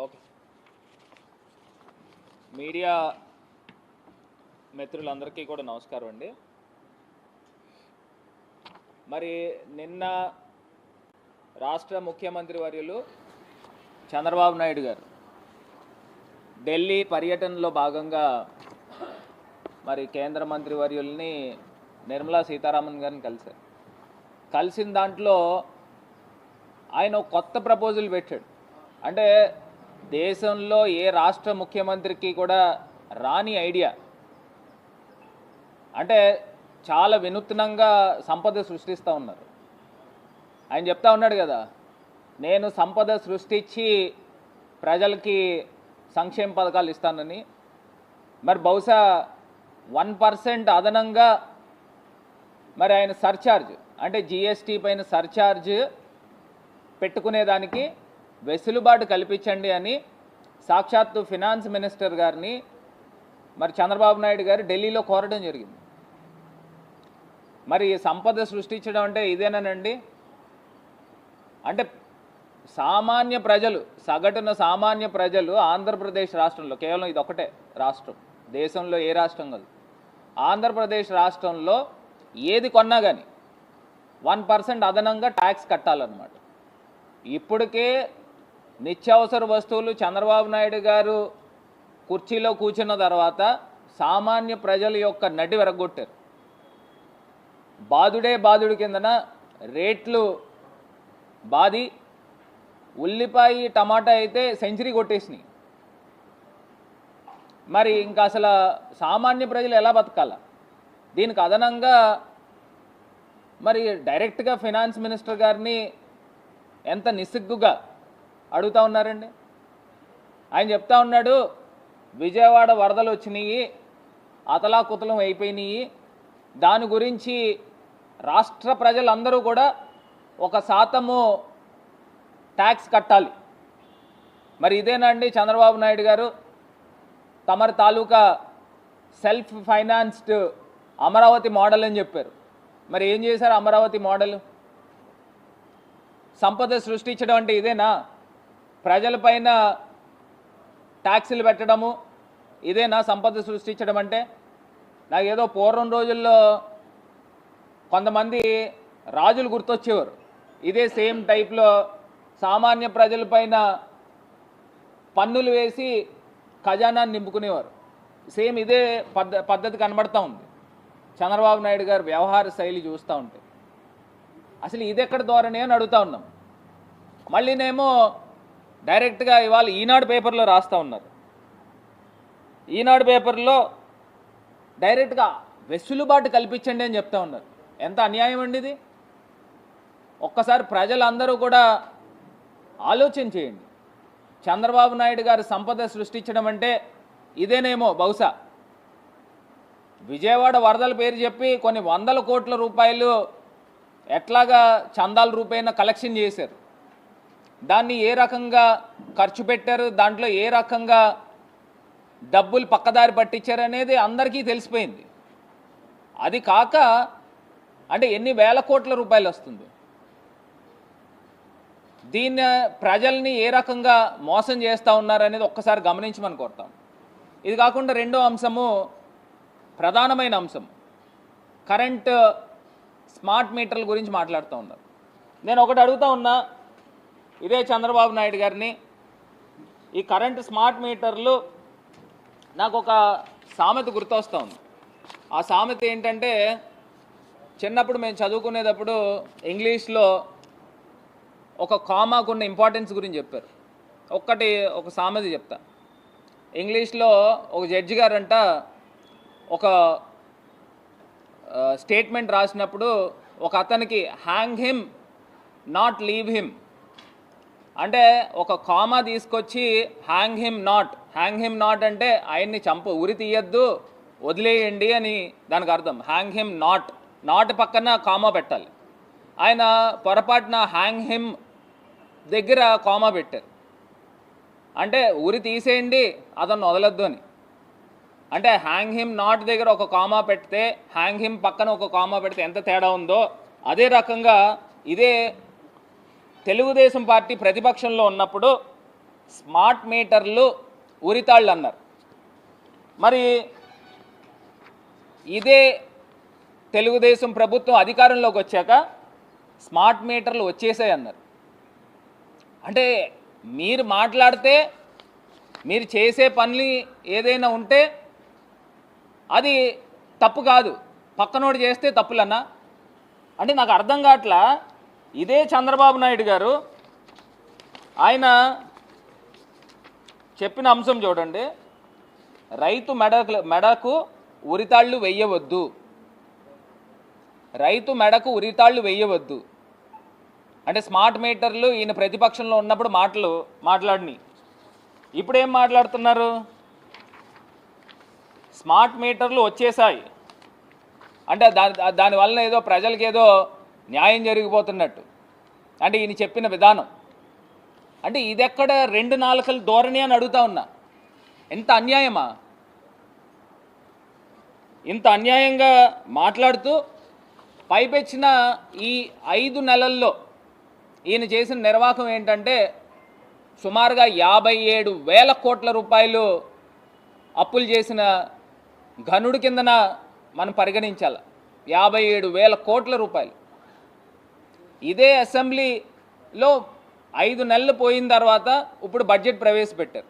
Okay media మిత్రులందరికీ కూడా నమస్కారం అండి. మరి నిన్న రాష్ట్ర ముఖ్యమంత్రి వర్యులు చంద్రబాబు నాయుడు గారు ఢిల్లీ పర్యటనలో భాగంగా మరి కేంద్ర మంత్రి వర్యుల్ని నిర్మలా సీతారామన్ గారిని కలిశారు. కలిసిన దాంట్లో ఆయన కొత్త ప్రపోజల్ పెట్టాడు. అంటే దేశంలో ఏ రాష్ట్ర ముఖ్యమంత్రికి కూడా రాని ఐడియా. అంటే చాలా వినూత్నంగా సంపద సృష్టిస్తూ ఉన్నారు. ఆయన చెప్తా ఉన్నాడు కదా నేను సంపద సృష్టించి ప్రజలకి సంక్షేమ పథకాలు ఇస్తానని. మరి బహుశా వన్ పర్సెంట్ అదనంగా మరి ఆయన సర్చార్జ్ అంటే జిఎస్టీ పైన సర్చార్జ్ పెట్టుకునేదానికి వెసులుబాటు కల్పించండి అని సాక్షాత్తు ఫినాన్స్ మినిస్టర్ గారిని మరి చంద్రబాబు నాయుడు గారు ఢిల్లీలో కోరడం జరిగింది. మరి ఈ సంపద సృష్టించడం అంటే ఇదేనానండి? అంటే సామాన్య ప్రజలు సగటున సామాన్య ప్రజలు ఆంధ్రప్రదేశ్ రాష్ట్రంలో కేవలం ఇది ఒకటే రాష్ట్రం దేశంలో ఏ రాష్ట్రం కాదు ఆంధ్రప్రదేశ్ రాష్ట్రంలో ఏది కొన్నా కానీ వన్ పర్సెంట్ అదనంగా ట్యాక్స్ కట్టాలన్నమాట. ఇప్పటికే నిత్యావసర వస్తువులు చంద్రబాబు నాయుడు గారు కుర్చీలో కూర్చున్న తర్వాత సామాన్య ప్రజల యొక్క నడ్డి విరగొట్టారు బాదుడే బాదుడి కిందన రేట్లు బాది ఉల్లిపాయ టమాటా అయితే సెంచరీ కొట్టేసినాయి. మరి ఇంకా అసలు సామాన్య ప్రజలు ఎలా బతకాల? దీనికి అదనంగా మరి డైరెక్ట్గా ఫినాన్స్ మినిస్టర్ గారిని ఎంత నిస్సిగ్గుగా అడుగుతా ఉన్నారండి. ఆయన చెప్తా ఉన్నాడు విజయవాడ వరదలు వచ్చినాయి అతలాకుతలం అయిపోయినాయి. దాని గురించి రాష్ట్ర ప్రజలందరూ కూడా ఒక శాతము ట్యాక్స్ కట్టాలి. మరి ఇదేనండి చంద్రబాబు నాయుడు గారు? తమరి తాలూకా సెల్ఫ్ ఫైనాన్స్డ్ అమరావతి మోడల్ అని చెప్పారు. మరి ఏం చేశారు అమరావతి మోడల్? సంపద సృష్టించడం అంటే ఇదేనా? ప్రజలపైన ట్యాక్సులు పెట్టడము ఇదేనా సంపద సృష్టించడం అంటే నాకు ఏదో పూర్వం రోజుల్లో కొంతమంది రాజులు గుర్తొచ్చేవారు. ఇదే సేమ్ టైప్లో సామాన్య ప్రజలపైన పన్నులు వేసి ఖజానాన్ని నింపుకునేవారు. సేమ్ ఇదే పద్ధ పద్ధతి కనబడతా ఉంది. చంద్రబాబు నాయుడు గారు వ్యవహార శైలి చూస్తూ ఉంటే. అసలు ఇది ఎక్కడ ధోరణి అని అడుగుతా ఉన్నాం. మళ్ళీనేమో డైరెక్ట్గా ఇవాళ ఈనాడు పేపర్లో రాస్తూ ఉన్నారు. ఈనాడు పేపర్లో డైరెక్ట్గా వెసులుబాటు కల్పించండి అని చెప్తా ఉన్నారు. ఎంత అన్యాయం అండి ఇది? ఒక్కసారి ప్రజలందరూ కూడా ఆలోచన చేయండి. చంద్రబాబు నాయుడు గారు సంపద సృష్టించడం అంటే ఇదేనేమో బహుశా. విజయవాడ వరదల పేరు చెప్పి కొన్ని వందల కోట్ల రూపాయలు ఎట్లాగా చందాల రూపాయన కలెక్షన్ చేశారు. దాన్ని ఏ రకంగా ఖర్చు పెట్టారు దాంట్లో ఏ రకంగా డబ్బులు పక్కదారి పట్టించారు అనేది అందరికీ తెలిసిపోయింది. అది కాక అంటే ఎన్ని వేల కోట్ల రూపాయలు వస్తుంది. దీన్ని ప్రజల్ని ఏ రకంగా మోసం చేస్తూ ఉన్నారనేది ఒక్కసారి గమనించమని కోరుతాం. ఇది కాకుండా రెండో అంశము ప్రధానమైన అంశం. కరెంట్ స్మార్ట్ మీటర్ల గురించి మాట్లాడుతూ ఉన్నారు నేను ఒకటి అడుగుతా ఉన్నా ఇదే చంద్రబాబు నాయుడు గారిని. ఈ కరెంట్ స్మార్ట్ మీటర్లు నాకు ఒక సామెత గుర్తొస్తూ ఆ సామెత ఏంటంటే చిన్నప్పుడు మేము చదువుకునేటప్పుడు ఇంగ్లీష్లో ఒక కామాకున్న ఇంపార్టెన్స్ గురించి చెప్పారు. ఒక్కటి ఒక సామెత చెప్తా. ఇంగ్లీష్లో ఒక జడ్జి గారంట ఒక స్టేట్మెంట్ రాసినప్పుడు ఒక అతనికి hang him not leave him అంటే ఒక కామా తీసుకొచ్చి hang him not hang him not అంటే ఆయన్ని చంపు ఉరి తీయద్దు వదిలేయండి అని దానికి అర్థం. హ్యాంగ్ హిమ్ నాట్ నాట్ పక్కన కామా పెట్టాలి. ఆయన పొరపాటున హ్యాంగ్ హిమ్ దగ్గర కామా పెట్టారు. అంటే ఉరి తీసేయండి అతను వదలొద్దు అని. అంటే హ్యాంగ్ హిమ్ నాట్ దగ్గర ఒక కామా పెడితే హ్యాంగ్ హిమ్ పక్కన ఒక కామా పెడితే ఎంత తేడా ఉందో అదే రకంగా ఇదే తెలుగుదేశం పార్టీ ప్రతిపక్షంలో ఉన్నప్పుడు స్మార్ట్ మీటర్లు ఉరితాళ్ళు అన్నారు మరి ఇదే తెలుగుదేశం ప్రభుత్వం అధికారంలోకి వచ్చాక స్మార్ట్ మీటర్లు వచ్చేసాయి అన్నారు అంటే మీరు మాట్లాడితే మీరు చేసే పనులు ఏదైనా ఉంటే అది తప్పు కాదు. పక్కనోడు చేస్తే తప్పులన్నా. అంటే నాకు అర్థం కావట్లా ఇదే చంద్రబాబు నాయుడు గారు ఆయన చెప్పిన అంశం చూడండి. రైతు మెడకు మెడకు ఉరితాళ్ళు వెయ్యవద్దు రైతు మెడకు ఉరితాళ్ళు వెయ్యవద్దు అంటే స్మార్ట్ మీటర్లు ఈయన ప్రతిపక్షంలో ఉన్నప్పుడు మాటలు మాట్లాడిని ఇప్పుడు ఏం మాట్లాడుతున్నారు? స్మార్ట్ మీటర్లు వచ్చేసాయి. అంటే దాని దానివల్ల ఏదో ప్రజలకి ఏదో న్యాయం జరిగిపోతున్నట్టు. అంటే ఈయన చెప్పిన విధానం. అంటే ఇదెక్కడ రెండు నాలుకల ధోరణి అని అడుగుతా ఉన్నా. ఎంత అన్యాయమా? ఇంత అన్యాయంగా మాట్లాడుతూ పైపెచ్చిన ఈ ఐదు నెలల్లో ఈయన చేసిన నిర్వాహకం ఏంటంటే సుమారుగా యాభై ఏడు వేల కోట్ల రూపాయలు అప్పులు చేసిన ఘనుడి కిందన మనం పరిగణించాలి. యాభై ఏడు వేల కోట్ల రూపాయలు. ఇదే అసెంబ్లీలో ఐదు నెలలు పోయిన తర్వాత ఇప్పుడు బడ్జెట్ ప్రవేశపెట్టారు.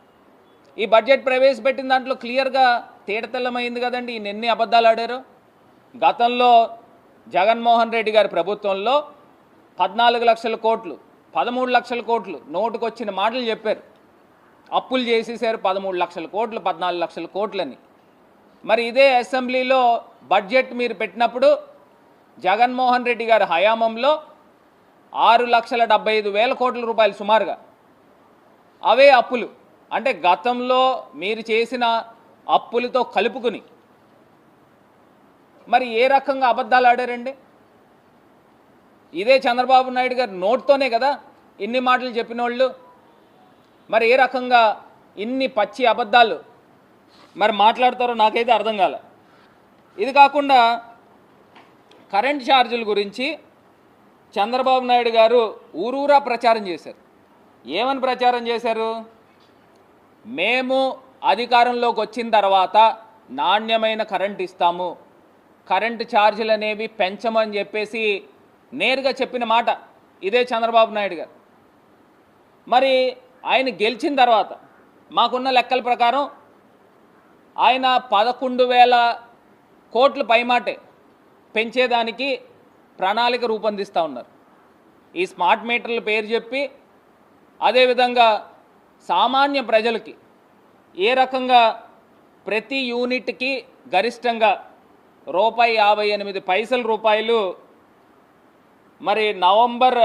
ఈ బడ్జెట్ ప్రవేశపెట్టిన దాంట్లో క్లియర్గా తేటతెల్లమైంది కదండి ఈయన ఎన్ని అబద్ధాలు ఆడారు. గతంలో జగన్మోహన్ రెడ్డి గారి ప్రభుత్వంలో పద్నాలుగు లక్షల కోట్లు పదమూడు లక్షల కోట్లు నోటుకొచ్చిన మాటలు చెప్పారు. అప్పులు చేసేసారు పదమూడు లక్షల కోట్లు పద్నాలుగు లక్షల కోట్లని. మరి ఇదే అసెంబ్లీలో బడ్జెట్ మీరు పెట్టినప్పుడు జగన్మోహన్ రెడ్డి గారి హయాంలో ఆరు లక్షల డెబ్బై ఐదు వేల కోట్ల రూపాయలు సుమారుగా. అవే అప్పులు. అంటే గతంలో మీరు చేసిన అప్పులతో కలుపుకుని. మరి ఏ రకంగా అబద్ధాలు ఆడారండి? ఇదే చంద్రబాబు నాయుడు గారి నోట్తోనే కదా ఇన్ని మాటలు చెప్పిన వాళ్ళు మరి ఏ రకంగా ఇన్ని పచ్చి అబద్ధాలు మరి మాట్లాడతారో నాకైతే అర్థం కాలే. ఇది కాకుండా కరెంట్ ఛార్జీల గురించి చంద్రబాబు నాయుడు గారు ఊరూరా ప్రచారం చేశారు. ఏమని ప్రచారం చేశారు? మేము అధికారంలోకి వచ్చిన తర్వాత నాణ్యమైన కరెంట్ ఇస్తాము. కరెంటు ఛార్జీలు అనేవి పెంచమని చెప్పేసి నేరుగా చెప్పిన మాట ఇదే చంద్రబాబు నాయుడు గారు. మరి ఆయన గెలిచిన తర్వాత మాకున్న లెక్కల ప్రకారం ఆయన పదకొండు వేల కోట్లు పైమాటే పెంచేదానికి ప్రణాళిక రూపొందిస్తూ ఉన్నారు. ఈ స్మార్ట్ మీటర్ల పేరు చెప్పి అదేవిధంగా సామాన్య ప్రజలకి ఏ రకంగా ప్రతి యూనిట్కి గరిష్టంగా రూపాయి యాభై ఎనిమిది పైసల రూపాయలు మరి నవంబర్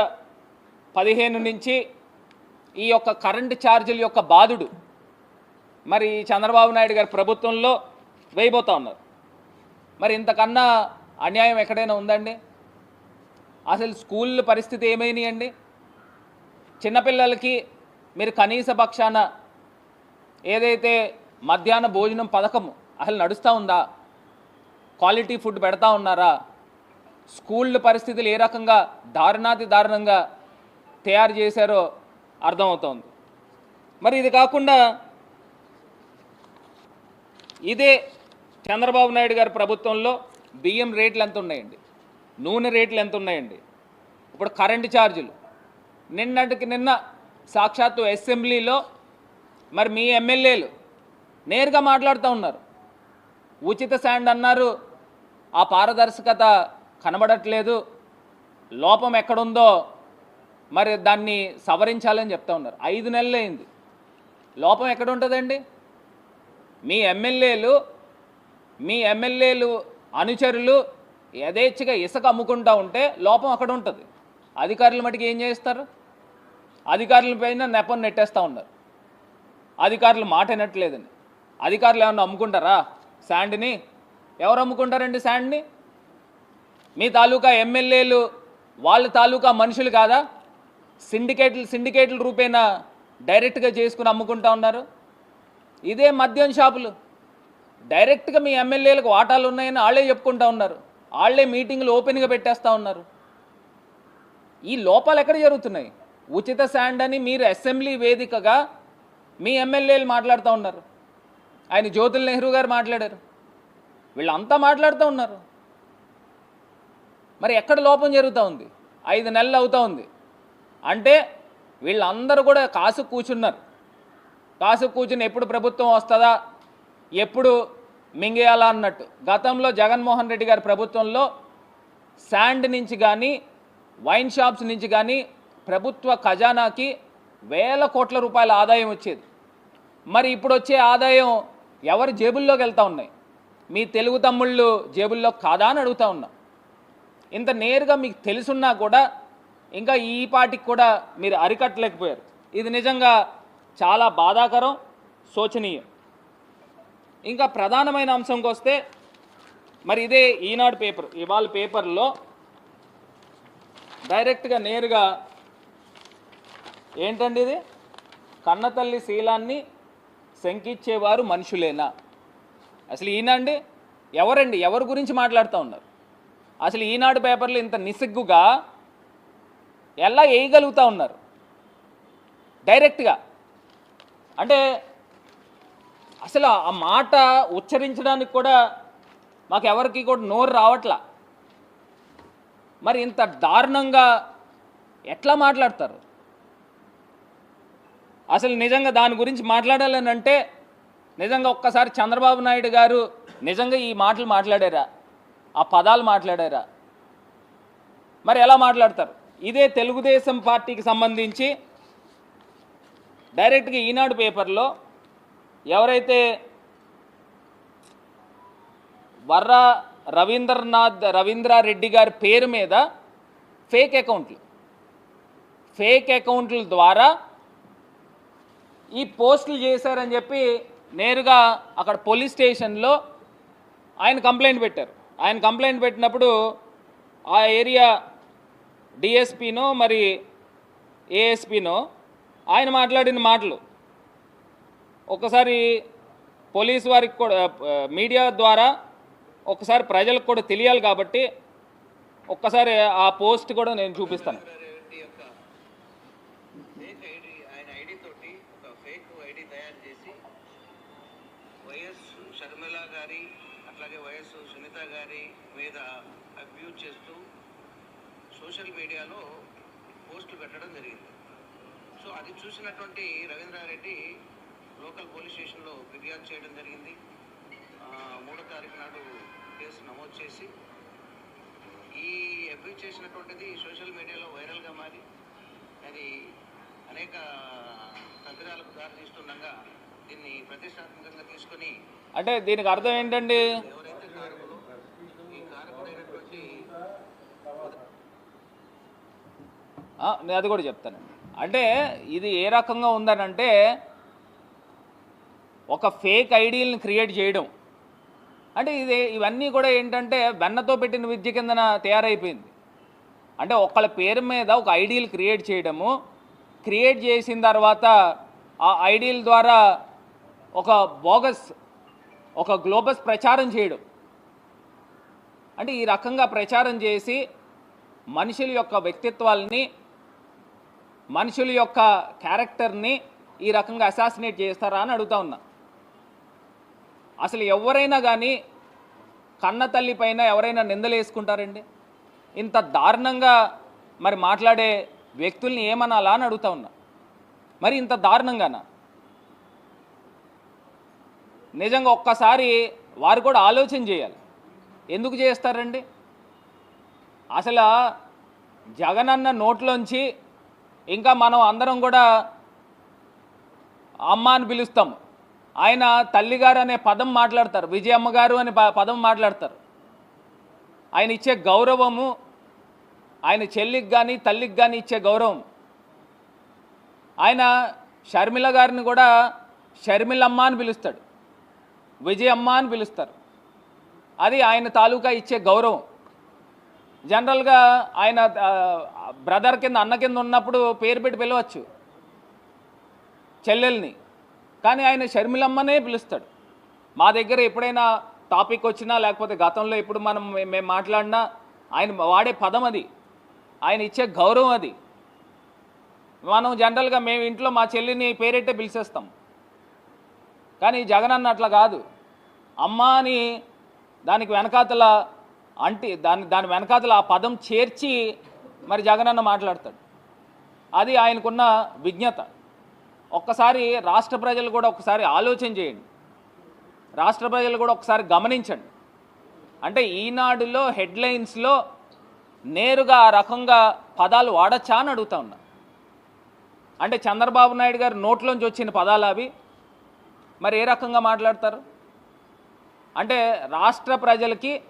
పదిహేను నుంచి ఈ యొక్క కరెంటు ఛార్జీల యొక్క బాధుడు మరి చంద్రబాబు నాయుడు గారి ప్రభుత్వంలో వేయబోతా ఉన్నారు. మరి ఇంతకన్నా అన్యాయం ఎక్కడైనా ఉందండి? అసలు స్కూల్ పరిస్థితి ఏమైనాయండి చిన్నపిల్లలకి మీరు కనీస పక్షాన ఏదైతే మధ్యాహ్న భోజనం పథకం అసలు నడుస్తూ ఉందా? క్వాలిటీ ఫుడ్ పెడతా ఉన్నారా? స్కూళ్ళ పరిస్థితులు ఏ రకంగా దారుణాతి దారుణంగా తయారు చేశారో అర్థమవుతోంది. మరి ఇది కాకుండా ఇదే చంద్రబాబు నాయుడు గారి ప్రభుత్వంలో బియ్యం రేట్లు ఎంత ఉన్నాయండి? నూనె రేట్లు ఎంత ఉన్నాయండి? ఇప్పుడు కరెంటు ఛార్జీలు నిన్నటికి నిన్న సాక్షాత్తు అసెంబ్లీలో మరి మీ ఎమ్మెల్యేలు నేరుగా మాట్లాడుతూ ఉన్నారు. ఉచిత శాండ్ అన్నారు. ఆ పారదర్శకత కనబడట్లేదు. లోపం ఎక్కడుందో మరి దాన్ని సవరించాలని చెప్తా ఉన్నారు. ఐదు నెలలు అయింది. లోపం ఎక్కడ ఉంటుందండి మీ ఎమ్మెల్యేలు మీ ఎమ్మెల్యేలు అనుచరులు యథేచ్ఛగా ఇసుక అమ్ముకుంటా ఉంటే లోపం అక్కడ ఉంటుంది. అధికారులు మటుకు ఏం చేస్తారు? అధికారుల పైన నెపం నెట్టేస్తూ ఉన్నారు. అధికారులు మాట వినట్లేదని. అధికారులు ఏమన్నా అమ్ముకుంటారా శాండ్ని? ఎవరు అమ్ముకుంటారండి శాండ్ని? మీ తాలూకా ఎమ్మెల్యేలు వాళ్ళ తాలూకా మనుషులు కాదా? సిండికేట్లు సిండికేట్ల రూపేణా డైరెక్ట్గా చేసుకుని అమ్ముకుంటా ఉన్నారు? ఇదే మద్యం షాపులు. డైరెక్ట్గా మీ ఎమ్మెల్యేలకు వాటాలు ఉన్నాయని వాళ్ళే చెప్పుకుంటా ఉన్నారు. వాళ్ళే మీటింగ్లు ఓపెన్గా పెట్టేస్తూ ఉన్నారు. ఈ లోపాలు ఎక్కడ జరుగుతున్నాయి? ఉచిత శాండ్ అని మీరు అసెంబ్లీ వేదికగా మీ ఎమ్మెల్యేలు మాట్లాడుతూ ఉన్నారు. ఆయన జ్యోతుల్ నెహ్రూ గారు మాట్లాడారు. వీళ్ళంతా మాట్లాడుతూ ఉన్నారు. మరి ఎక్కడ లోపం జరుగుతూ ఉంది? ఐదు నెలలు అవుతూ ఉంది. అంటే వీళ్ళందరూ కూడా కాసు కూర్చున్నారు కాసు కూర్చుని ఎప్పుడు ప్రభుత్వం వస్తుందా? ఎప్పుడు మింగేయాలా అన్నట్టు. గతంలో జగన్మోహన్ రెడ్డి గారి ప్రభుత్వంలో శాండ్ నుంచి కానీ వైన్ షాప్స్ నుంచి కానీ ప్రభుత్వ ఖజానాకి వేల కోట్ల రూపాయల ఆదాయం వచ్చేది. మరి ఇప్పుడు వచ్చే ఆదాయం ఎవరి జేబుల్లోకి వెళ్తూ ఉన్నాయి? మీ తెలుగు తమ్ముళ్ళు జేబుల్లో కాదా అని అడుగుతా ఉన్నా. ఇంత నేరుగా మీకు తెలుసున్నా కూడా ఇంకా ఈ పాటికి కూడా మీరు అరికట్టలేకపోయారు. ఇది నిజంగా చాలా బాధాకరం శోచనీయం. ఇంకా ప్రధానమైన అంశంకి వస్తే మరి ఇదే ఈనాడు పేపర్ ఇవాళ పేపర్లో డైరెక్ట్గా నేరుగా ఏంటండి ఇది? కన్నతల్లి శీలాన్ని శంకిచ్చేవారు మనుషులేనా? అసలు ఈనాండి ఎవరండి? ఎవరి గురించి మాట్లాడుతూ ఉన్నారు? అసలు ఈనాడు పేపర్లు ఇంత నిసిగ్గుగా ఎలా వేయగలుగుతూ ఉన్నారు? డైరెక్ట్గా. అంటే అసలు ఆ మాట ఉచ్చరించడానికి కూడా మాకు ఎవరికి కూడా నోరు రావట్లా. మరి ఇంత దారుణంగా ఎట్లా మాట్లాడతారు? అసలు నిజంగా దాని గురించి మాట్లాడాలని అంటే నిజంగా ఒక్కసారి చంద్రబాబు నాయుడు గారు నిజంగా ఈ మాటలు మాట్లాడారా? ఆ పదాలు మాట్లాడారా? మరి ఎలా మాట్లాడతారు? ఇదే తెలుగుదేశం పార్టీకి సంబంధించి డైరెక్ట్గా ఈనాడు పేపర్లో ఎవరైతే వర్ర రవీంద్రనాథ్ రవీంద్రారెడ్డి గారి పేరు మీద ఫేక్ అకౌంట్లు ఫేక్ అకౌంట్ల ద్వారా ఈ పోస్టులు చేశారని చెప్పి నేరుగా అక్కడ పోలీస్ స్టేషన్లో ఆయన కంప్లైంట్ పెట్టారు. ఆయన కంప్లైంట్ పెట్టినప్పుడు ఆ ఏరియా డిఎస్పీనో మరి ఏఎస్పీనో ఆయన మాట్లాడిన మాటలు ఒకసారి పోలీస్ వారికి కూడా మీడియా ద్వారా ఒకసారి ప్రజలకు కూడా తెలియాలి కాబట్టి ఒక్కసారి ఆ పోస్ట్ కూడా నేను చూపిస్తాను. యొక్క ఫేక్ ఐడి ఆయన ఐడి ఒక ఫేక్ ఐడి తయారు చేసి వైఎస్ షర్మిల గారి అట్లాగే వైఎస్ సునీత గారి మీద అబ్యూజ్ చేస్తూ సోషల్ మీడియాలో పోస్టులు పెట్టడం జరిగింది సో అది చూసినటువంటి రవీంద్రారెడ్డి లోకల్ పోలీస్ స్టేషన్లో ఫిర్యాదు చేయడం జరిగింది. మూడో తారీఖు నాడు కేసు నమోదు చేసి ఈ అబ్యూజ్ చేసినటువంటిది సోషల్ మీడియాలో వైరల్గా మారి అది అనేక తప్పిదాలకు దారితీస్తుండగా దీన్ని ప్రతిష్టాత్మకంగా తీసుకొని అంటే దీనికి అర్థం ఏంటండి? ఎవరైతే కారకులు ఈ కారకుడైనటువంటి నేను అది కూడా చెప్తానండి. అంటే ఇది ఏ రకంగా ఉందనంటే ఒక ఫేక్ ఐడీలను క్రియేట్ చేయడం. అంటే ఇది ఇవన్నీ కూడా ఏంటంటే వెన్నతో పెట్టిన విద్య కిందన తయారైపోయింది. అంటే ఒకళ్ళ పేరు మీద ఒక ఐడీలు క్రియేట్ చేయడము క్రియేట్ చేసిన తర్వాత ఆ ఐడీల ద్వారా ఒక బోగస్ ఒక గ్లోబస్ ప్రచారం చేయడం. అంటే ఈ రకంగా ప్రచారం చేసి మనుషుల యొక్క వ్యక్తిత్వాల్ని మనుషుల యొక్క క్యారెక్టర్ని ఈ రకంగా అసాసినేట్ చేస్తారా అని అడుగుతా ఉన్నా. అసలు ఎవరైనా కానీ కన్న తల్లి పైన ఎవరైనా నిందలు వేసుకుంటారండి ఇంత దారుణంగా మరి మాట్లాడే వ్యక్తుల్ని ఏమనాలా అని అడుగుతా ఉన్నా. మరి ఇంత దారుణంగానా? నిజంగా ఒక్కసారి వారు కూడా ఆలోచన చేయాలి. ఎందుకు చేస్తారండి? అసలు జగనన్న నోట్లోంచి ఇంకా మనం అందరం కూడా అమ్మ అని పిలుస్తాం ఆయన తల్లిగారు అనే పదం మాట్లాడతారు. విజయమ్మ గారు అనే ప- పదం మాట్లాడతారు. ఆయన ఇచ్చే గౌరవము ఆయన చెల్లికి కానీ తల్లికి కానీ ఇచ్చే గౌరవం. ఆయన షర్మిల గారిని కూడా షర్మిలమ్మ అని పిలుస్తాడు. విజయమ్మ అని పిలుస్తారు. అది ఆయన తాలూకా ఇచ్చే గౌరవం. జనరల్గా ఆయన బ్రదర్ కింద అన్న కింద ఉన్నప్పుడు పేరు పెట్టి పిలవచ్చు. చెల్లెల్ని. కానీ ఆయన షర్మిలమ్మనే పిలుస్తాడు. మా దగ్గర ఎప్పుడైనా టాపిక్ వచ్చినా లేకపోతే గతంలో ఎప్పుడు మనం మేము మాట్లాడినా ఆయన వాడే పదం అది. ఆయన ఇచ్చే గౌరవం అది. మనం జనరల్గా మేము ఇంట్లో మా చెల్లిని పేరెట్టే పిలిచేస్తాం. కానీ జగనన్న అట్లా కాదు. అమ్మ అని దానికి వెనకాతల అంటే దాని దాని వెనకాతల ఆ పదం చేర్చి మరి జగనన్న మాట్లాడతాడు. అది ఆయనకున్న విజ్ఞత. ఒక్కసారి రాష్ట్ర ప్రజలు కూడా ఒకసారి ఆలోచన చేయండి. రాష్ట్ర ప్రజలు కూడా ఒకసారి గమనించండి. అంటే ఈనాడులో హెడ్లైన్స్లో నేరుగా ఆ రకంగా పదాలు వాడచ్చా అని అడుగుతా ఉన్నా. అంటే చంద్రబాబు నాయుడు గారి నోట్లోంచి వచ్చిన పదాలు అవి. మరి ఏ రకంగా మాట్లాడతారు? అంటే రాష్ట్ర ప్రజలకి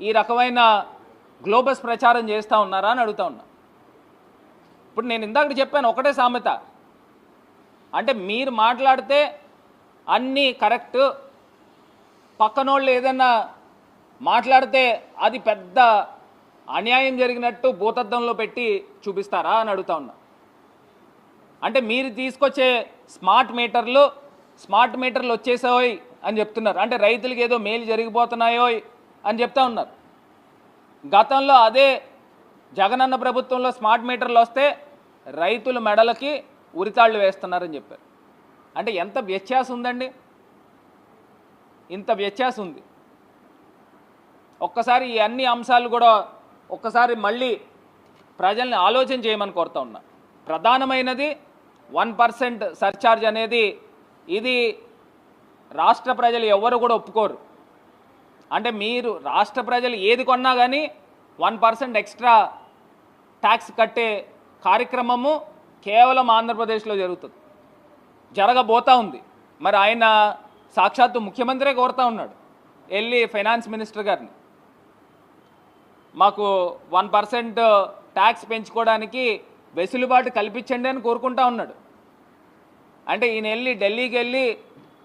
ఈ రకమైన గ్లోబస్ ప్రచారం చేస్తూ ఉన్నారా అని అడుగుతా ఉన్నా. ఇప్పుడు నేను ఇందాక చెప్పాను ఒకటే సామెత. అంటే మీరు మాట్లాడితే అన్నీ కరెక్ట్. పక్కనోళ్ళు ఏదన్నా మాట్లాడితే అది పెద్ద అన్యాయం జరిగినట్టు భూతద్దంలో పెట్టి చూపిస్తారా అని అడుగుతా ఉన్నా. అంటే మీరు తీసుకొచ్చే స్మార్ట్ మీటర్లు స్మార్ట్ మీటర్లు వచ్చేసాయి అని చెప్తున్నారు. అంటే రైతులకి ఏదో మేలు జరిగిపోతున్నాయో అని చెప్తా ఉన్నారు. గతంలో అదే జగనన్న ప్రభుత్వంలో స్మార్ట్ మీటర్లు వస్తే రైతుల మెడలకి ఉరితాళ్ళు వేస్తున్నారని చెప్పారు. అంటే ఎంత వ్యత్యాసం ఉందండి? ఇంత వ్యత్యాసం ఉంది. ఒక్కసారి ఈ అన్ని అంశాలు కూడా ఒక్కసారి మళ్ళీ ప్రజల్ని ఆలోచన చేయమని కోరుతా ఉన్నా. ప్రధానమైనది వన్ పర్సెంట్ సర్చార్జ్ అనేది ఇది రాష్ట్ర ప్రజలు ఎవరు కూడా ఒప్పుకోరు. అంటే మీరు రాష్ట్ర ప్రజలు ఏది కొన్నా కానీ వన్ పర్సెంట్ ఎక్స్ట్రా ట్యాక్స్ కట్టే కార్యక్రమము కేవలం ఆంధ్రప్రదేశ్లో జరుగుతుంది. జరగబోతా ఉంది. మరి ఆయన సాక్షాత్తు ముఖ్యమంత్రే కోరుతా ఉన్నాడు. వెళ్ళి ఫైనాన్స్ మినిస్టర్ గారిని. మాకు వన్ పర్సెంట్ ట్యాక్స్ పెంచుకోవడానికి వెసులుబాటు కల్పించండి అని కోరుకుంటా ఉన్నాడు. అంటే ఈయన వెళ్ళి ఢిల్లీకి వెళ్ళి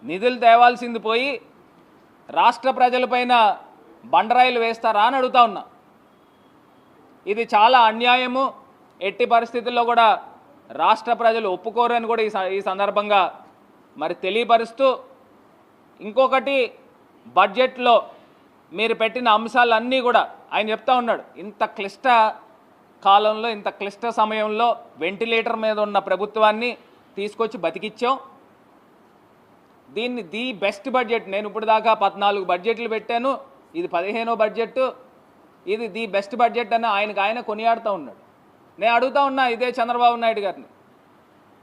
నిధులు తేవాల్సింది పోయి రాష్ట్ర ప్రజలపైన బండరాయిలు వేస్తారా అని అడుగుతా ఉన్నా. ఇది చాలా అన్యాయము. ఎట్టి పరిస్థితుల్లో కూడా రాష్ట్ర ప్రజలు ఒప్పుకోరని కూడా ఈ స- ఈ సందర్భంగా మరి తెలియపరుస్తూ ఇంకొకటి బడ్జెట్లో మీరు పెట్టిన అంశాలన్నీ కూడా ఆయన చెప్తా ఉన్నాడు. ఇంత క్లిష్ట కాలంలో ఇంత క్లిష్ట సమయంలో వెంటిలేటర్ మీద ఉన్న ప్రభుత్వాన్ని తీసుకొచ్చి బతికిచ్చాం. దీన్ని ది బెస్ట్ బడ్జెట్ నేను ఇప్పుడు దాకా పద్నాలుగు బడ్జెట్లు పెట్టాను. ఇది పదిహేనో బడ్జెట్ ఇది ది బెస్ట్ బడ్జెట్ అని ఆయనకు ఆయన కొనియాడుతూ ఉన్నాడు. నేను అడుగుతా ఉన్నా ఇదే చంద్రబాబు నాయుడు గారిని.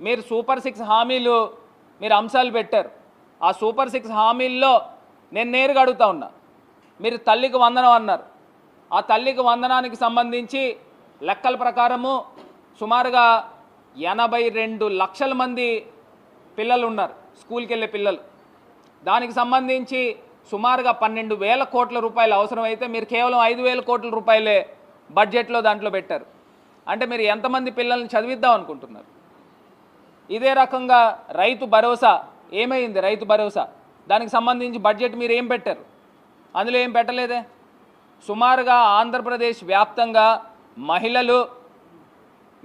మీరు సూపర్ సిక్స్ హామీలు మీరు అంశాలు పెట్టారు. ఆ సూపర్ సిక్స్ హామీల్లో నేను నేరుగా అడుగుతా ఉన్నా. మీరు తల్లికి వందనం అన్నారు. ఆ తల్లికి వందనానికి సంబంధించి లెక్కల ప్రకారము సుమారుగా ఎనభై రెండు లక్షల మంది పిల్లలు ఉన్నారు స్కూల్కి వెళ్ళే పిల్లలు. దానికి సంబంధించి సుమారుగా పన్నెండు వేల కోట్ల రూపాయలు అవసరమైతే మీరు కేవలం ఐదు వేల కోట్ల రూపాయలే బడ్జెట్లో దాంట్లో పెట్టారు. అంటే మీరు ఎంతమంది పిల్లల్ని చదివిద్దాం అనుకుంటున్నారు? ఇదే రకంగా రైతు భరోసా ఏమైంది రైతు భరోసా? దానికి సంబంధించి బడ్జెట్ మీరు ఏం పెట్టారు? అందులో ఏం పెట్టలేదే? సుమారుగా ఆంధ్రప్రదేశ్ వ్యాప్తంగా మహిళలు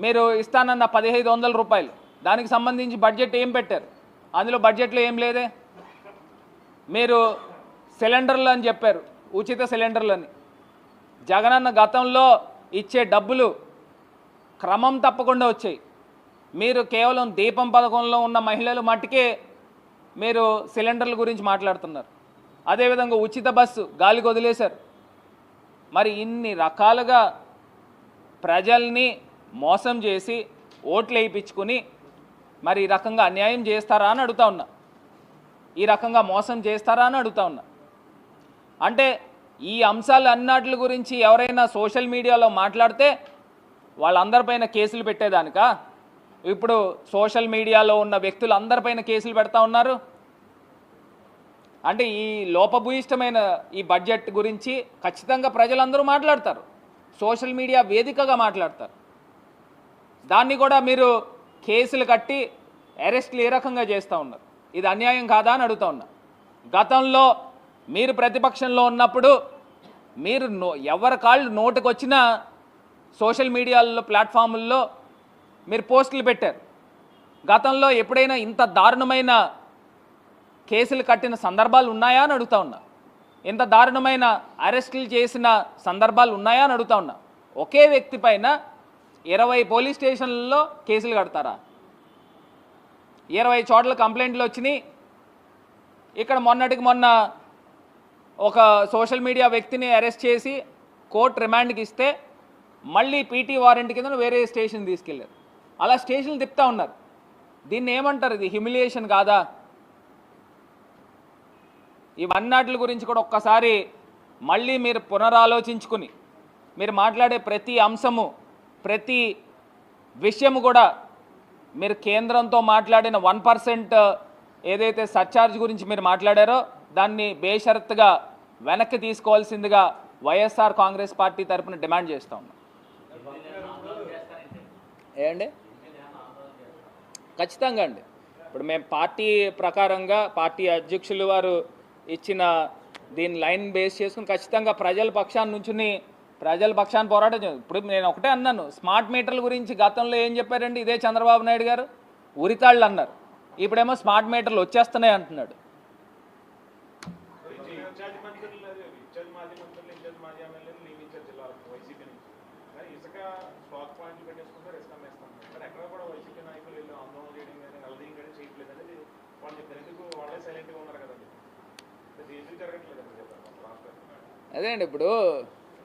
మీరు ఇస్తానన్న పదిహేను వందల రూపాయలు. దానికి సంబంధించి బడ్జెట్ ఏం పెట్టారు? అందులో బడ్జెట్లో ఏం లేదే? మీరు సిలిండర్లు అని చెప్పారు ఉచిత సిలిండర్లు అని జగనన్న గతంలో ఇచ్చే డబ్బులు క్రమం తప్పకుండా వచ్చాయి. మీరు కేవలం దీపం పథకంలో ఉన్న మహిళలు మట్టుకే మీరు సిలిండర్ల గురించి మాట్లాడుతున్నారు. అదేవిధంగా ఉచిత బస్సు గాలికి వదిలేశారు. మరి ఇన్ని రకాలుగా ప్రజల్ని మోసం చేసి ఓట్లు వేయించుకుని మరి ఈ రకంగా అన్యాయం చేస్తారా అని అడుగుతా ఉన్నా. ఈ రకంగా మోసం చేస్తారా అని అడుగుతా ఉన్నా. అంటే ఈ అంశాలు అన్నాట్ల గురించి ఎవరైనా సోషల్ మీడియాలో మాట్లాడితే వాళ్ళందరిపైన కేసులు పెట్టేదానిక? ఇప్పుడు సోషల్ మీడియాలో ఉన్న వ్యక్తులు అందరిపైన కేసులు పెడతా ఉన్నారు? అంటే ఈ లోపభూయిష్టమైన ఈ బడ్జెట్ గురించి ఖచ్చితంగా ప్రజలందరూ మాట్లాడతారు. సోషల్ మీడియా వేదికగా మాట్లాడతారు. దాన్ని కూడా మీరు కేసులు కట్టి అరెస్ట్లు ఏ రకంగా చేస్తూ ఉన్నారు? ఇది అన్యాయం కాదా అని అడుగుతా ఉన్నా. గతంలో మీరు ప్రతిపక్షంలో ఉన్నప్పుడు మీరు నో ఎవరి కాళ్ళు నోటుకొచ్చినా సోషల్ మీడియాలో ప్లాట్ఫాముల్లో మీరు పోస్టులు పెట్టారు. గతంలో ఎప్పుడైనా ఇంత దారుణమైన కేసులు కట్టిన సందర్భాలు ఉన్నాయా అని అడుగుతా ఉన్నా. ఇంత దారుణమైన అరెస్టులు చేసిన సందర్భాలు ఉన్నాయా అని అడుగుతా ఉన్నా. ఒకే వ్యక్తి పైన ఇరవై పోలీస్ స్టేషన్లలో కేసులు కడతారా? ఇరవై చోట్ల కంప్లైంట్లు వచ్చినాయి. ఇక్కడ మొన్నటికి మొన్న ఒక సోషల్ మీడియా వ్యక్తిని అరెస్ట్ చేసి కోర్టు రిమాండ్కి ఇస్తే మళ్ళీ పీటీ వారెంట్ కింద వేరే స్టేషన్ తీసుకెళ్ళారు. అలా స్టేషన్లు తిప్పుతా ఉన్నారు. దీన్ని ఏమంటారు ఇది? హ్యూమిలియేషన్ కాదా? ఇవన్నాటి గురించి కూడా ఒక్కసారి మళ్ళీ మీరు పునరాలోచించుకుని మీరు మాట్లాడే ప్రతి అంశము ప్రతి విషయము కూడా మీరు కేంద్రంతో మాట్లాడిన వన్ పర్సెంట్ ఏదైతే సర్చార్జ్ గురించి మీరు మాట్లాడారో దాన్ని బేషరత్తుగా వెనక్కి తీసుకోవాల్సిందిగా వైఎస్ఆర్ కాంగ్రెస్ పార్టీ తరపున డిమాండ్ చేస్తూ ఏమండి? ఖచ్చితంగా అండి. ఇప్పుడు మేము పార్టీ ప్రకారంగా పార్టీ అధ్యక్షులు వారు ఇచ్చిన దీని లైన్ బేస్ చేసుకుని ఖచ్చితంగా ప్రజల పక్షాన్ని నుంచుని ప్రజల పక్షాన్ని పోరాటం ఇప్పుడు నేను ఒకటే అన్నాను స్మార్ట్ మీటర్ల గురించి గతంలో ఏం చెప్పారండి ఇదే చంద్రబాబు నాయుడు గారు? ఉరితాళ్ళు అన్నారు. ఇప్పుడేమో స్మార్ట్ మీటర్లు వచ్చేస్తున్నాయి అంటున్నాడు ఇన్ఛార్జ్ మంత్రులు లేదు ఇన్ఛార్జ్ మాజీ మంత్రులు ఇన్ఛార్జ్ మాజీ ఎమ్మెల్యేలు నియమించారు జిల్లాలకు వైసీపీ నుంచి కానీ ఇసుక స్టాక్ పాయింట్లు పెట్టేసుకుంటారు ఇసుక అమ్మేస్తాం కానీ ఎక్కడ కూడా వైసీపీ నాయకులు వెళ్ళి ఆందోళన చేయడం కానీ నిలదీయం కానీ చేయట్లేదు అనేది వాళ్ళు చెప్పారు ఎందుకు వాళ్ళే సైలెంట్గా ఉన్నారు కదండి అదే అండి ఇప్పుడు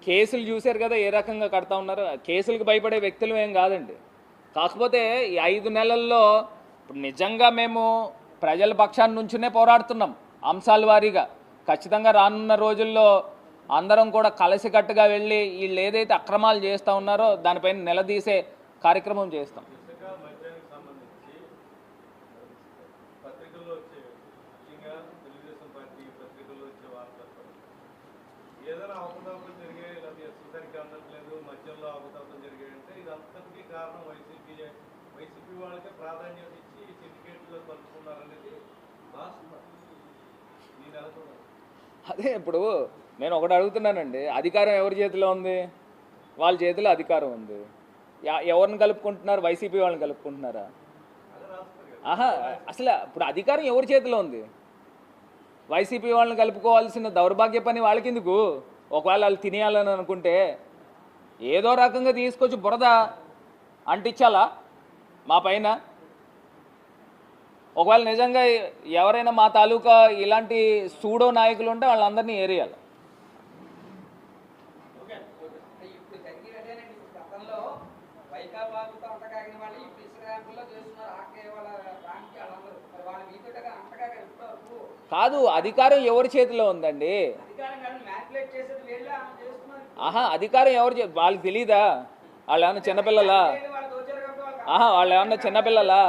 కేసులు చూశారు కదా ఏ రకంగా కడతా ఉన్నారు? కేసులకు భయపడే వ్యక్తులు ఏం కాదండి. కాకపోతే ఈ ఐదు నెలల్లో ఇప్పుడు నిజంగా మేము ప్రజల పక్షాన్ని నుంచునే పోరాడుతున్నాం అంశాల వారీగా. ఖచ్చితంగా రానున్న రోజుల్లో అందరం కూడా కలిసికట్టుగా వెళ్ళి వీళ్ళు ఏదైతే అక్రమాలు చేస్తూ ఉన్నారో దానిపైన నిలదీసే కార్యక్రమం చేస్తాం ఇసుక మద్యానికి సంబంధించి పత్రికల్లో వచ్చే ముఖ్యంగా తెలుగుదేశం పార్టీ పత్రికల్లో వచ్చే వార్తలు అవకతవకలు జరిగాయి అందట్లేదు మధ్యలో అవకతవకలు జరిగాయి అంటే కారణం వైసీపీ వైసీపీ వాళ్ళకే ప్రాధాన్యత ఇచ్చి సిండికేట్లో కలుపుకున్నారనేది వాస్తవం నేను అనుకున్నాను అదే ఇప్పుడు నేను ఒకటి అడుగుతున్నానండి అధికారం ఎవరి చేతిలో ఉంది? వాళ్ళ చేతిలో అధికారం ఉంది. ఎవరిని కలుపుకుంటున్నారు? వైసీపీ వాళ్ళని కలుపుకుంటున్నారా? ఆహా అసలు ఇప్పుడు అధికారం ఎవరి చేతిలో ఉంది? వైసీపీ వాళ్ళని కలుపుకోవాల్సిన దౌర్భాగ్య పని వాళ్ళకి ఎందుకు ఒకవేళ వాళ్ళు తినేయాలని అనుకుంటే ఏదో రకంగా తీసుకొచ్చి బురద అంటించాలా మా పైన? ఒకవేళ నిజంగా ఎవరైనా మా తాలూకా ఇలాంటి సూడో నాయకులు ఉంటే వాళ్ళందరినీ ఏరియాలి. కాదు అధికారం ఎవరి చేతిలో ఉందండి? ఆహా అధికారం ఎవరు చే వాళ్ళకి తెలీదా? వాళ్ళు ఏమన్నా చిన్నపిల్లలా ఆహా వాళ్ళు ఏమన్నా చిన్నపిల్లలా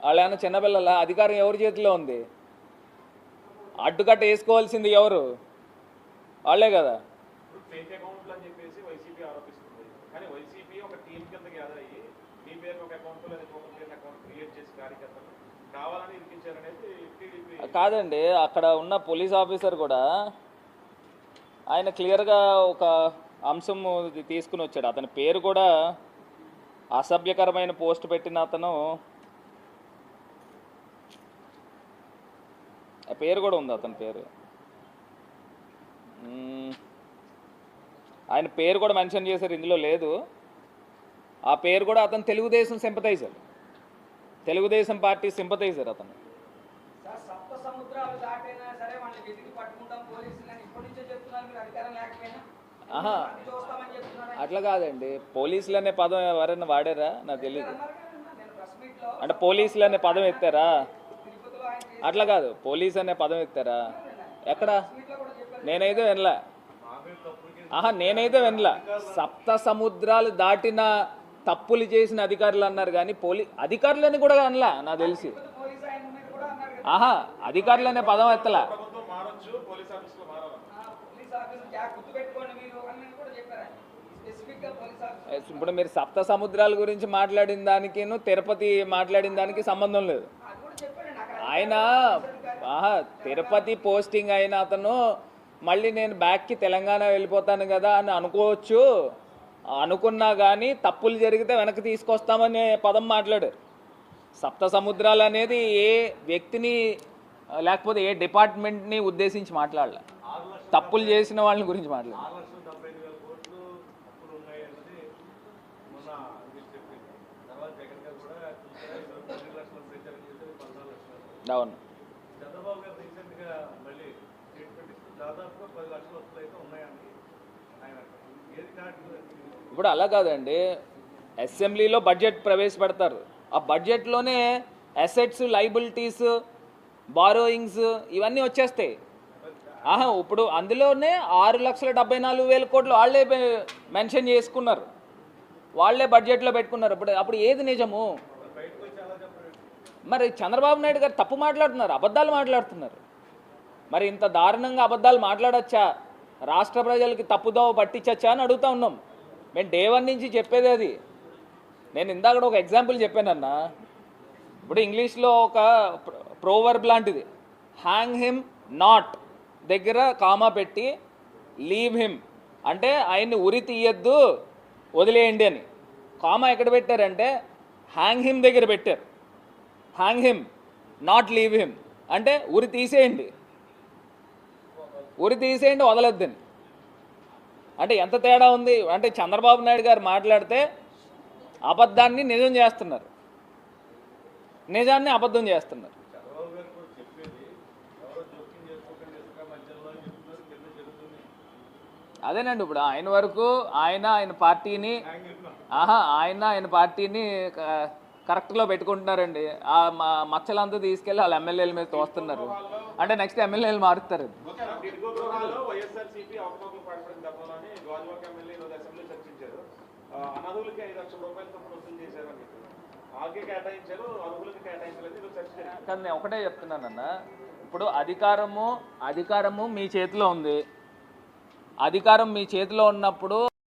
వాళ్ళు ఏమన్నా చిన్నపిల్లలా అధికారం ఎవరి చేతిలో ఉంది? అడ్డుకట్ట వేసుకోవాల్సింది ఎవరు? వాళ్ళే కదా. ఇప్పుడు ఫేక్ అకౌంట్లు అని చెప్పేసి వైసీపీ ఆరోపిస్తుంది. కానీ వైసీపీ ఒక టీం కింద గ్యాదర్ అయ్యి మీ పేరు ఒక అకౌంట్ లేదా ఇంకొక పేరు అకౌంట్ క్రియేట్ చేసి కార్యకర్తలు కావాలని ఇరికించారనేది టీడీపీ కాదండి అక్కడ ఉన్న పోలీస్ ఆఫీసర్ కూడా ఆయన క్లియర్గా ఒక అంశం తీసుకుని వచ్చాడు. అతని పేరు కూడా అసభ్యకరమైన పోస్ట్ పెట్టిన అతను ఆ పేరు కూడా ఉంది అతని పేరు. ఆయన పేరు కూడా మెన్షన్ చేశారు ఇందులో లేదు. ఆ పేరు కూడా అతను Telugu Desam sympathiser Telugu Desam party sympathiser అతను సార్ సప్త సముద్రాలు దాటైనా సరే వాళ్ళని వెతికి పట్టుకుంటాం పోలీసులు అని ఇప్పటి నుంచే చెప్తున్నారు మీరు అధికారం లేకపోయినా ఆహా అట్లా కాదండి. పోలీసులు అనే పదం ఎవరైనా వాడారా? నాకు తెలియదు అంటే పోలీసులు అనే పదం ఎత్తారా? అట్లా కాదు. పోలీస్ అనే పదం ఎత్తారా? ఎక్కడ? నేనైతే వినలా. ఆహా నేనైతే వినలా. సప్త సముద్రాలు దాటిన తప్పులు చేసిన అధికారులు అన్నారు కానీ పోలీ అధికారులని కూడా అనలా నాకు తెలిసి. ఆహా అధికారులు అనే పదం ఎత్తలా ప్రభుత్వం మారొచ్చు పోలీస్ ఆఫీసులో మారాలి ఆ, పోలీస్ ఆఫీసర్ జాగ్రత్త గుర్తుపెట్టుకోండి మీరు అని కూడా చెప్పారు స్పెసిఫిక్గా పోలీస్ ఆఫీసర్ ఇప్పుడు మీరు సప్త సముద్రాల గురించి మాట్లాడిన దానికిను తిరుపతి మాట్లాడిన దానికి సంబంధం లేదు. ఆయన ఆహా తిరుపతి పోస్టింగ్ అయిన అతను మళ్ళీ నేను బ్యాక్కి తెలంగాణ వెళ్ళిపోతాను కదా అని అనుకోవచ్చు. అనుకున్నా కానీ తప్పులు జరిగితే వెనక్కి తీసుకొస్తామనే పదం మాట్లాడారు సప్త సముద్రాలు అనేది ఏ వ్యక్తిని లేకపోతే ఏ డిపార్ట్మెంట్ని ఉద్దేశించి మాట్లాడలే. తప్పులు చేసిన వాళ్ళని గురించి మాట్లాడు. అవును. ఇప్పుడు అలా కాదండి. అసెంబ్లీలో బడ్జెట్ ప్రవేశపెడతారు. ఆ బడ్జెట్లోనే అసెట్స్ లైబిలిటీస్ బారోయింగ్స్ ఇవన్నీ వచ్చేస్తాయి. ఆహా ఇప్పుడు అందులోనే ఆరు లక్షల డెబ్బై నాలుగు వేల కోట్లు వాళ్ళే మెన్షన్ చేసుకున్నారు. వాళ్ళే బడ్జెట్లో పెట్టుకున్నారు. ఇప్పుడు అప్పుడు ఏది నిజము? మరి చంద్రబాబు నాయుడు గారు తప్పు మాట్లాడుతున్నారు అబద్ధాలు మాట్లాడుతున్నారు. మరి ఇంత దారుణంగా అబద్ధాలు మాట్లాడచ్చా? రాష్ట్ర ప్రజలకి తప్పుదోవ పట్టించచ్చా అని అడుగుతా ఉన్నాం. మేము డే వన్ నుంచి చెప్పేది అది. నేను ఇందాక ఒక ఎగ్జాంపుల్ చెప్పానన్నా ఇప్పుడు ఇంగ్లీష్లో ఒక ప్రోవర్బ్ లాంటిది. హ్యాంగ్ హిమ్ నాట్ దగ్గర కామా పెట్టి లీవ్ హిమ్. అంటే ఆయన్ని ఉరి తీయద్దు వదిలేయండి అని. కామా ఎక్కడ పెట్టారంటే హ్యాంగ్ హిమ్ దగ్గర పెట్టారు. Hang him not leave him. అంటే ఉరి తీసేయండి. ఉరి తీసేయండి వదలొద్దని అంటే ఎంత తేడా ఉంది? అంటే చంద్రబాబు నాయుడు గారు మాట్లాడితే అబద్ధాన్ని నిజం చేస్తున్నారు. నిజాన్ని అబద్ధం చేస్తున్నారు చంద్రబాబు గారు కూడా చెప్పేది ఎవరో జోక్యం చేసుకోకండి ఇసుక మధ్యలో అని చెప్తున్నారు కింద జరుగుతుంది అదేనండి ఇప్పుడు ఆయన వరకు ఆయన ఆయన పార్టీని ఆహా ఆయన ఆయన పార్టీని కరెక్ట్లో పెట్టుకుంటున్నారండి. ఆ మచ్చలంతా తీసుకెళ్ళి వాళ్ళ ఎమ్మెల్యేల మీద తోస్తున్నారు. అంటే నెక్స్ట్ ఎమ్మెల్యేలు మారుస్తారు. కానీ నేను ఒకటే చెప్తున్నానన్న. ఇప్పుడు అధికారము అధికారము మీ చేతిలో ఉంది. అధికారం మీ చేతిలో ఉన్నప్పుడు